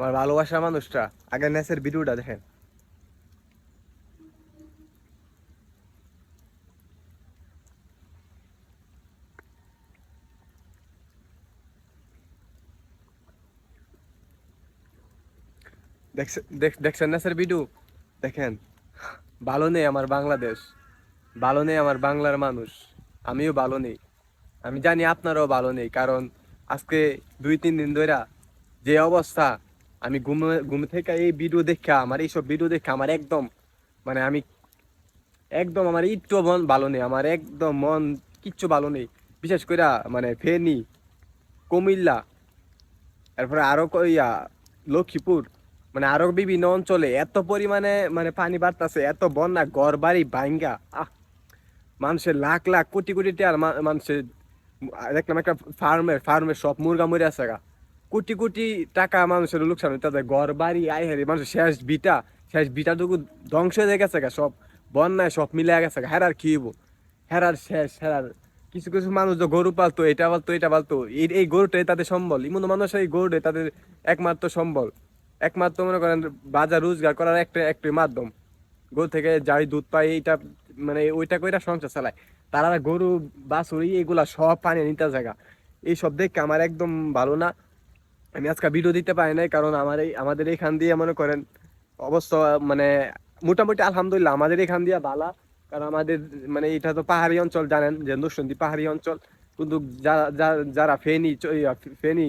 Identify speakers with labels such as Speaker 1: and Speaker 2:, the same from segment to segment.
Speaker 1: আমার ভালোবাসার মানুষটা। আগে নেসের ভিডিওটা দেখেন। দেখ- দেখছেন নেসের ভিডিও? দেখেন। ভালো নেই আমার বাংলাদেশ। ভালো নেই আমার বাংলার মানুষ। আমিও ভালো নেই। আমি জানি আপনারাও ভালো নেই, কারণ আজকে দুই, তিন দিন ধরে যে অবস্থা আমি ঘুম ঘুম থেকে এই ভিডিও দেখা আমার, এইসব ভিডিও দেখা আমার একদম মানে আমি একদম আমার একটু মন ভালো নেই, আমার একদম মন কিচ্ছু ভালো নেই। বিশেষ করে মানে ফেনী, কুমিল্লা, এরপরে আরও ইয়া, লক্ষ্মীপুর মানে আরও বিভিন্ন অঞ্চলে এত পরিমাণে মানে পানি বাড়তেছে, এত বন্যা ঘর বাড়ি ভাঙ্গা, আহ! মানুষের লাখ লাখ, কোটি কোটি টাকার মানুষের দেখলাম একটা ফার্মের ফার্মের সব মুরগা মরে আছে গা। কোটি কোটি টাকা মানুষের লোকসান তাদের ঘর, বাড়ি, আয় হারি, মানুষের শেষ বিটা, শেষ বিটাটুকু ধ্বংস হয়ে গেছে গা, সব বন্যায় সব মিলে গেছে গা। হেরার হইব? হেরার শেষ, হেরার কিছু কিছু মানুষ তো গরু পালতো, এটা পালতো এটা পালতো। এই এই গরুটাই তাদের সম্বল। ইমন মানুষ এই গরুটাই তাদের একমাত্র সম্বল। একমাত্র মনে করেন বাজার রোজগার করার একটা একটাই মাধ্যম। গরু থেকে যাই দুধ পাই এইটা মানে ওইটা কইরা সংসার চালায়। তারা গরু, বাছুরি এগুলা সব পানি নিতে জায়গা এইসব দেখে আমার একদম ভালো না। আমি আজকে ভিডিও দিতে পারি নাই, কারণ আমার এই আমাদের এইখান দিয়ে মনে করেন অবস্থা মানে মোটামুটি আলহামদুলিল্লাহ আমাদের এখান দিয়ে বালা। কারণ আমাদের মানে এটা তো পাহাড়ি অঞ্চল, জানেন যে নরসিংদী পাহাড়ি অঞ্চল। কিন্তু যারা যারা- ফেনী ফেনী,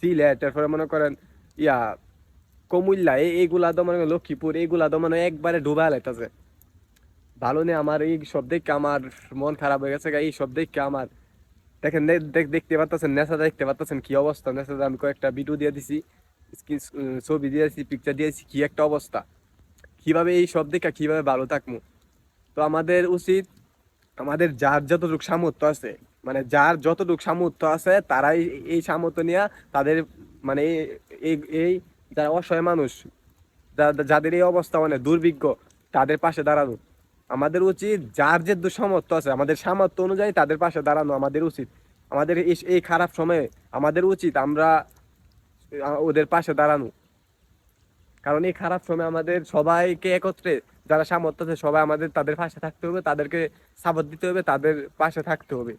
Speaker 1: সিলেট তারপরে মনে করেন ইয়া, কমুল্লা এই এইগুলা তো মনে করেন লক্ষ্মীপুর এইগুলা তো মানে একবারে ডুবা লাইতেছে ভালো নেই আমার, এই সব দেখে আমার মন খারাপ হয়ে গেছে এই সব দেখে আমার দেখেন দেখতে পাচ্ছেন নেশা দেখতে পাচ্ছেন কি অবস্থা। নেশা আমি কয়েকটা ভিডিও দিয়ে দিছি ছবি দিয়েছি পিকচার দিয়েছি কি একটা অবস্থা। কীভাবে এই সব দেখে, কীভাবে ভালো থাকব তো আমাদের উচিত, আমাদের যার যতটুকু সামর্থ্য আছে মানে যার যতটুকু সামর্থ্য আছে, তারাই এই সামর্থ্য নিয়ে তাদের মানে এই- এই যারা অসহায় মানুষ যাদের এই অবস্থা মানে দুর্ভিক্ষ, তাদের পাশে দাঁড়ানো। আমাদের উচিত যার যে সামর্থ্য আছে, আমাদের সামর্থ্য অনুযায়ী তাদের পাশে দাঁড়ানো আমাদের উচিত। আমাদের এই- খারাপ সময়ে আমাদের উচিত আমরা ওদের পাশে দাঁড়ানো। কারণ এই খারাপ সময় আমাদের সবাইকে একত্রে যারা সামর্থ্য আছে, সবাই আমাদের, তাদের পাশে থাকতে হবে, তাদেরকে সাপোর্ট দিতে হবে, তাদের পাশে থাকতে হবে।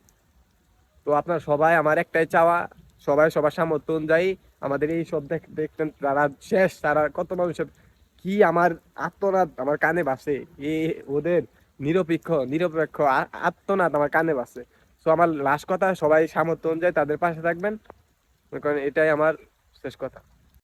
Speaker 1: তো আপনার সবাই আমার একটাই চাওয়া, সবাই সবার সামর্থ্য অনুযায়ী আমাদের এই সব দেখ- দেখতেন, তারা শেষ, তারা কত মানুষের কি আমার আত্মনাদ আমার কানে বাসে এ ওদের নিরপেক্ষ নিরপেক্ষ আত্মনাদ আমার কানে বাসে তো আমার লাস্ট কথা, সবাই সামর্থ্য অনুযায়ী তাদের পাশে থাকবেন। কারণ এটাই আমার শেষ কথা।